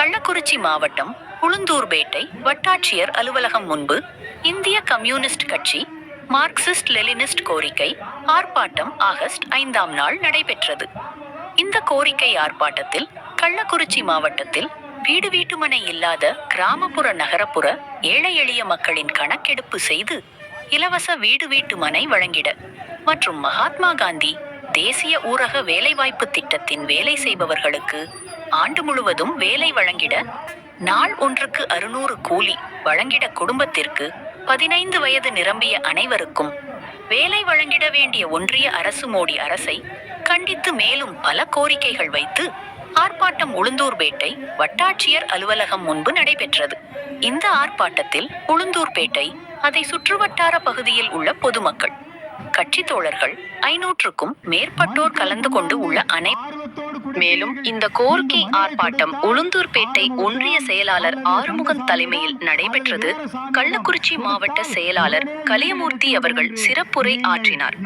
கள்ளக்குறிச்சி மாவட்டம் உளுந்தூர்பேட்டை வட்டாட்சியர் அலுவலகம் முன்பு இந்திய கம்யூனிஸ்ட் கட்சி மார்க்சிஸ்ட் லெலினிஸ்ட் கோரிக்கை ஆர்ப்பாட்டம் ஆகஸ்ட் ஐந்தாம் நாள் நடைபெற்றது. இந்த கோரிக்கை ஆர்ப்பாட்டத்தில் கள்ளக்குறிச்சி மாவட்டத்தில் வீடு வீட்டுமனை இல்லாத கிராமப்புற நகரப்புற ஏழை எளிய மக்களின் கணக்கெடுப்பு செய்து இலவச வீடு வீட்டுமனை வழங்கிட மற்றும் மகாத்மா காந்தி தேசிய ஊரக வேலைவாய்ப்பு திட்டத்தின் வேலை செய்பவர்களுக்கு ஆண்டு முழுவதும் வேலை வழங்கிட நாள் ஒன்றுக்கு அறுநூறு கூலி வழங்கிட குடும்பத்திற்கு பதினைந்து வயது நிரம்பிய அனைவருக்கும் வேலை வழங்கிட வேண்டிய ஒன்றிய அரசு மோடி அரசை கண்டித்து மேலும் பல கோரிக்கைகள் வைத்து ஆர்ப்பாட்டம் உளுந்தூர்பேட்டை வட்டாட்சியர் அலுவலகம் முன்பு நடைபெற்றது. இந்த ஆர்ப்பாட்டத்தில் உளுந்தூர்பேட்டை அதை சுற்றுவட்டார பகுதியில் உள்ள பொதுமக்கள் கட்சி தோழர்கள் ஐநூற்றுக்கும் மேற்பட்டோர் கலந்து கொண்டு உள்ள அனை மேலும் இந்த கோரிக்கை ஆர்ப்பாட்டம் உளுந்தூர்பேட்டை ஒன்றிய செயலாளர் ஆறுமுகன் தலைமையில் நடைபெற்றது. கள்ளக்குறிச்சி மாவட்ட செயலாளர் கலியமூர்த்தி அவர்கள் சிறப்புரை ஆற்றினார்.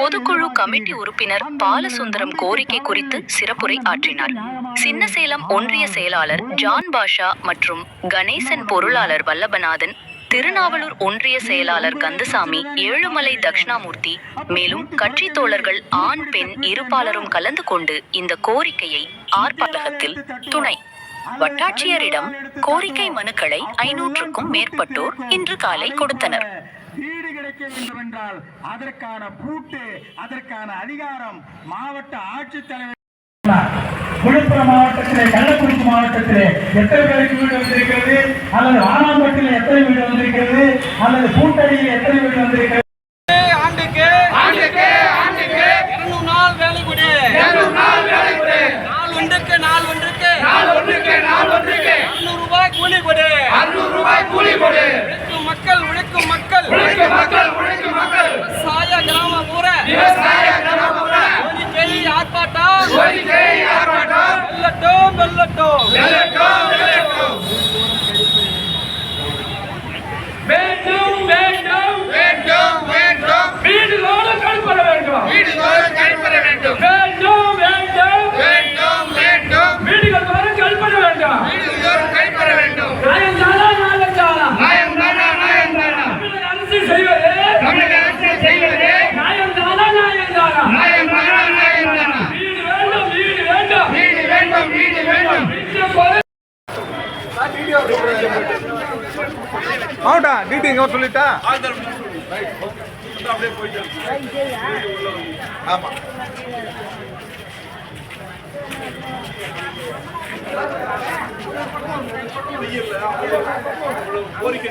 பொதுக்குழு கமிட்டி உறுப்பினர் பாலசுந்தரம் கோரிக்கை குறித்து சிறப்புரை ஆற்றினார். சின்னசேலம் ஒன்றிய செயலாளர் ஜான் பாஷா மற்றும் கணேசன் பொருளாளர் வல்லபநாதன் திருநாவலூர் ஒன்றிய செயலாளர் கந்தசாமி ஏழுமலை தட்சிணாமூர்த்தி மேலும் கட்சி தோழர்கள் ஆண் பெண் இருபாலரும் கலந்து கொண்டு இந்த கோரிக்கையை ஆர்ப்பாட்டத்தில் துணை. வட்டாட்சியரிடம் கோரிக்கை மனுக்களை ஐநூற்றுக்கும் மேற்பட்டோர் இன்று காலை கொடுத்தனர். வீடு கிடைக்க வேண்டும் என்றால் அதற்கான பூட்டு அதற்கான அதிகாரம் மாவட்ட ஆட்சித்தலைவர் விழுப்புரம் மாவட்டத்திலே கள்ளக்குறிச்சி மாவட்டத்திலே எத்தனை பேருக்கு வீடு வந்திருக்கிறது? அல்லது வானாம்பட்டில் எத்தனை வீடு வந்திருக்கிறது? அல்லது பூட்டடியில் எத்தனை வீடு வந்திருக்கிறது? ஆண்டுக்கு ஆண்டுக்கு ஆண்டுக்கு இருநூறு நாள் வேலை கொடு. இருநூறு நாள் வேலை கொடு. நாள் ஒன்றுக்கு நாள் ஒன்றுக்கு நாள் ஒன்றுக்கு நாள் ஒன்றுக்கு அறுநூறு ரூபாய் கூலி கொடு. அறுநூறு ரூபாய் கூலி கொடு. உழைக்கும் மக்கள் உழைக்கும் மக்கள். உழைக்கும் மக்கள் உழைக்கும் மக்கள். விவசாய கிராம ஊர விவசாய வெல்லட்டும் ஆகட்டா டிடி இங்க சொல்லிட்டா? ஆமா. கோரிக்கை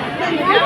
¡Gracias!